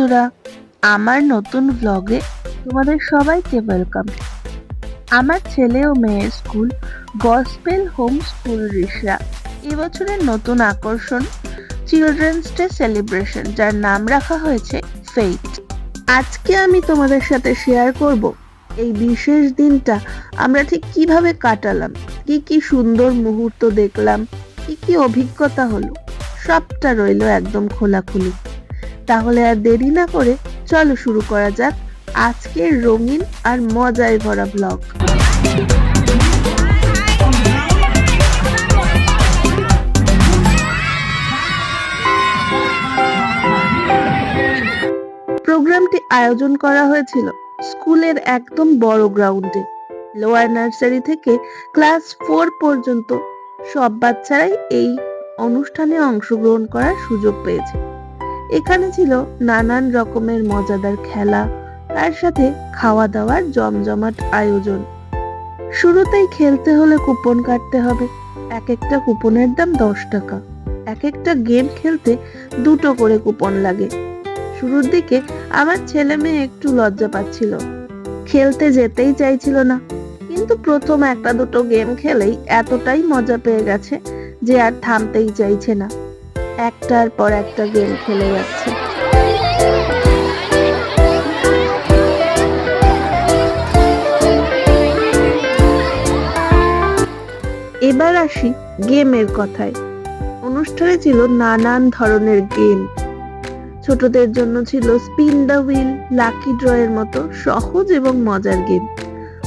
বন্ধুরা, আমার নতুন ব্লগে তোমাদের সবাইকে ওয়েলকাম আমার ছেলে ও মেয়ের school gospel home school Rishra. এবছরের নতুন আকর্ষণ চিলড্রেন্স ডে সেলিব্রেশন যার নাম রাখা হয়েছে ফেইট আজকে আমি তোমাদের সাথে শেয়ার করব এই বিশেষ দিনটা, আমরা ঠিক কীভাবে কাটালাম, কি কি সুন্দর মুহূর্ত দেখলাম, কি কি অভিজ্ঞতা হলো, সবটা রইল একদম খোলাখুলি। তাহলে আর দেরি না করে চলো শুরু করা যাক আজকের রঙিন আর মজায় ভরা ব্লগ প্রোগ্রামটি আয়োজন করা হয়েছিল স্কুলের একদম বড় গ্রাউন্ডে। লোয়ার নার্সারি থেকে ক্লাস ফোর পর্যন্ত সব বাচ্চারাই এই অনুষ্ঠানে অংশগ্রহণ করার সুযোগ পেয়েছে। এখানে ছিল নানান রকমের মজাদার খেলা, তার সাথে খাওয়া দাওয়ার জমজমাট আয়োজন। শুরুতেই খেলতে হলে কুপন কাটতে হবে। এক একটা কুপনের দাম দশ টাকা। এক একটা গেম খেলতে দুটো করে কুপন লাগে। শুরুর দিকে আমার ছেলে মেয়ে একটু লজ্জা পাচ্ছিল। খেলতে যেতেই চাইছিল না। কিন্তু প্রথম একটা দুটো গেম খেলেই এতটাই মজা পেয়ে গেছে যে আর থামতেই চাইছে না। একটার পর একটা গেম খেলে যাচ্ছে। এবার আসি গেমের কথায়। অনুষ্ঠানে ছিল নানান ধরনের গেম। ছোটদের জন্য ছিল স্পিন দ্য হুইল, লাকি ড্রয়ের মতো সহজ এবং মজার গেম।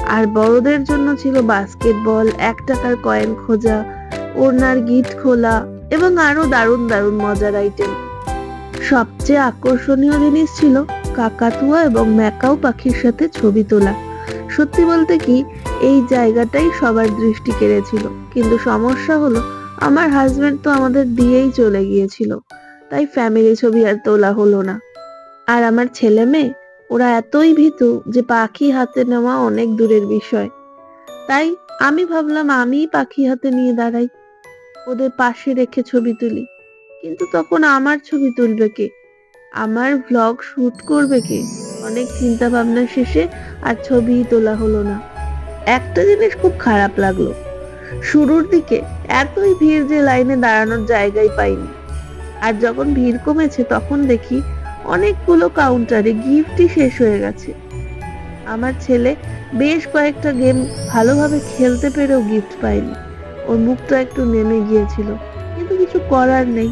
আর বড়দের জন্য ছিল বাস্কেটবল, এক টাকার কয়েন খোঁজা, ওড়নার গিট খোলা এবং আরও দারুণ দারুণ মজার আইটেম সবচেয়ে আকর্ষণীয় জিনিস ছিল কাকাতুয়া এবং ম্যাকাও পাখির সাথে ছবি তোলা। সত্যি বলতে কি, এই জায়গাটাই সবার দৃষ্টি কেড়েছিল। কিন্তু সমস্যা হলো, আমার হাজবেন্ড তো আমাদের দিয়েই চলে গিয়েছিল। তাই ফ্যামিলি ছবি আর তোলা হলো না। আর আমার ছেলে মেয়ে, ওরা এতই ভীতু যে পাখি হাতে নেওয়া অনেক দূরের বিষয়। তাই আমি ভাবলাম আমিই পাখি হাতে নিয়ে দাঁড়াই। ওদের পাশে রেখে ছবি তুলি। কিন্তু তখন আমার ছবি তুলবে কে? আমার ভ্লগ শুট করবে কে? অনেক চিন্তা ভাবনা শেষে আর ছবি তোলা হলো না। একটা জিনিস খুব খারাপ লাগল। শুরুর দিকে এতই ভিড় যে লাইনে দাঁড়ানোর জায়গাই পাইনি। আর যখন ভিড় কমেছে তখন দেখি অনেকগুলো কাউন্টারে গিফটই শেষ হয়ে গেছে। আমার ছেলে বেশ কয়েকটা গেম ভালোভাবে খেলতে পেরেও গিফট পায়নি। ওর মুখটা একটু নেমে গিয়েছিল। কিন্তু কিছু করার নেই।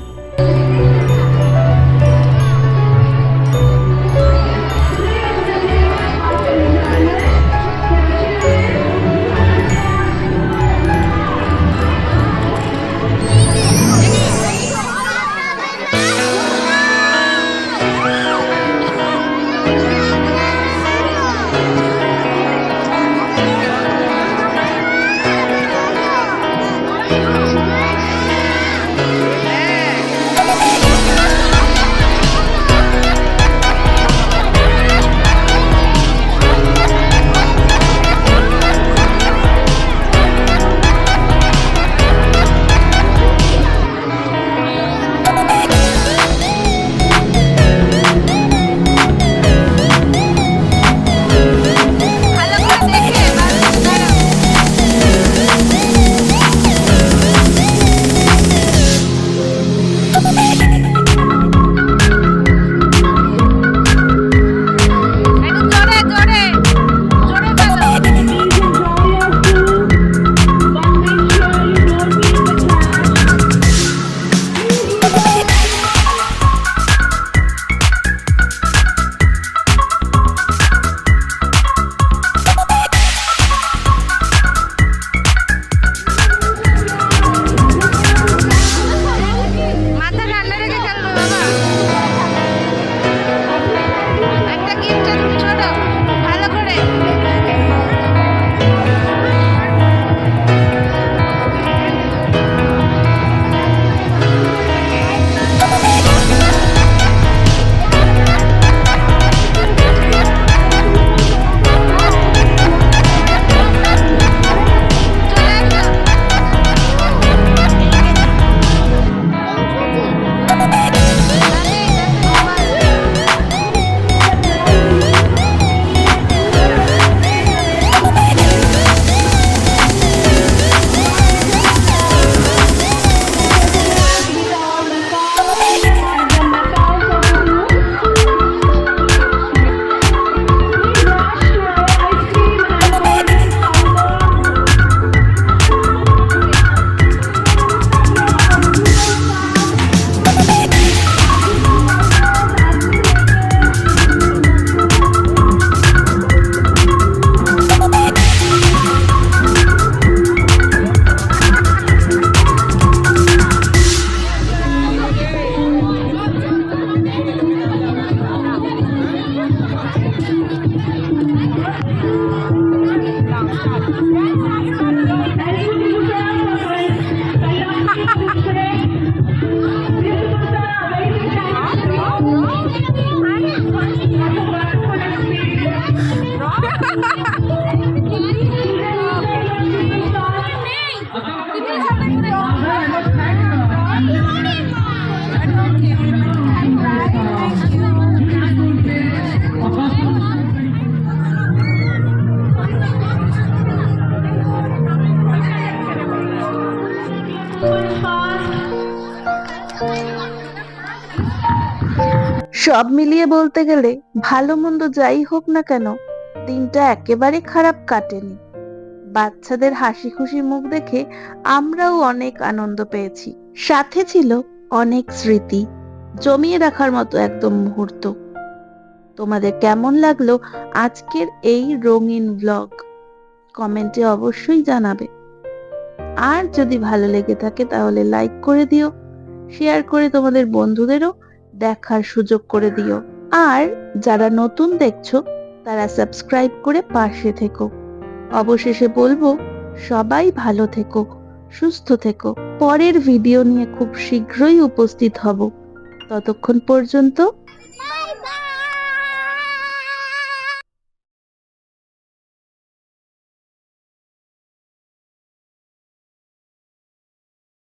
সব মিলিয়ে বলতে গেলে ভালো মন্দ যাই হোক না কেন, দিনটা একেবারে খারাপ কাটেনি। বাচ্চাদের হাসি খুশি মুখ দেখে আমরাও অনেক আনন্দ পেয়েছি। সাথে ছিল অনেক স্মৃতি, জমিয়ে রাখার মতো একদম মুহূর্ত। তোমাদের কেমন লাগল আজকের এই রঙিন ব্লগ কমেন্টে অবশ্যই জানাবে। আর যদি ভালো লেগে থাকে তাহলে লাইক করে দিও শেয়ার করে তোমাদের বন্ধুদেরও দেখার সুযোগ করে দিও। আর যারা নতুন দেখছ, তারা সাবস্ক্রাইব করে পাশে থেকো। অবশেষে বলব, সবাই ভালো থেকো, সুস্থ থেকো। পরের ভিডিও নিয়ে খুব শীঘ্রই উপস্থিত হব। ততক্ষণ পর্যন্ত